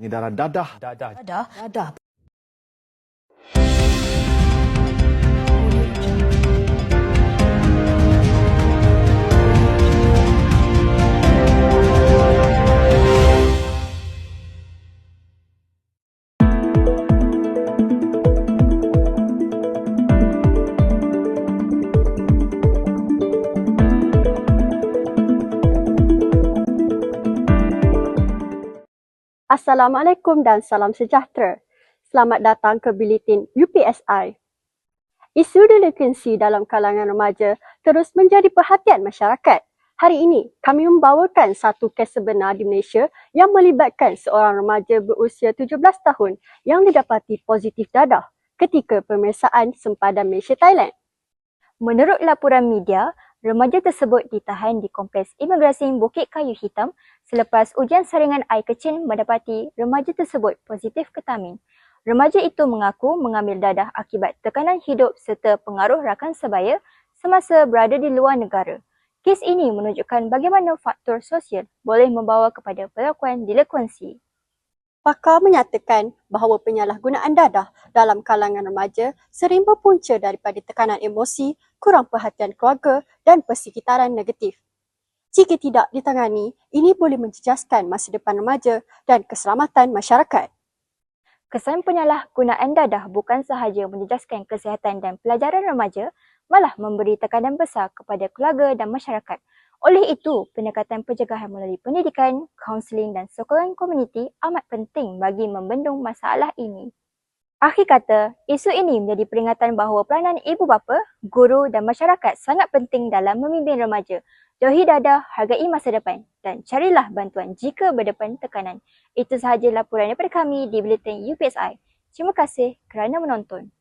pengedaran dadah dadah Dadah. Dadah. Assalamualaikum dan salam sejahtera. Selamat datang ke Biletin UPSI. Isu delinkuensi dalam kalangan remaja terus menjadi perhatian masyarakat. Hari ini, kami membawakan satu kes sebenar di Malaysia yang melibatkan seorang remaja berusia 17 tahun yang didapati positif dadah ketika pemeriksaan sempadan Malaysia Thailand. Menurut laporan media, remaja tersebut ditahan di Kompleks Imigrasi Bukit Kayu Hitam selepas ujian saringan air kecil mendapati remaja tersebut positif ketamin. Remaja itu mengaku mengambil dadah akibat tekanan hidup serta pengaruh rakan sebaya semasa berada di luar negara. Kes ini menunjukkan bagaimana faktor sosial boleh membawa kepada pelakuan delinkuensi. Pakar menyatakan bahawa penyalahgunaan dadah dalam kalangan remaja sering berpunca daripada tekanan emosi, kurang perhatian keluarga dan persekitaran negatif. Jika tidak ditangani, ini boleh menjejaskan masa depan remaja dan keselamatan masyarakat. Kesan penyalahgunaan dadah bukan sahaja menjejaskan kesihatan dan pelajaran remaja, malah memberi tekanan besar kepada keluarga dan masyarakat. Oleh itu, pendekatan pencegahan melalui pendidikan, kaunseling dan sokongan komuniti amat penting bagi membendung masalah ini. Akhir kata, isu ini menjadi peringatan bahawa peranan ibu bapa, guru dan masyarakat sangat penting dalam memimpin remaja. Jauhi dadah, hargai masa depan dan carilah bantuan jika berdepan tekanan. Itu sahaja laporan daripada kami di Bulletin UPSI. Terima kasih kerana menonton.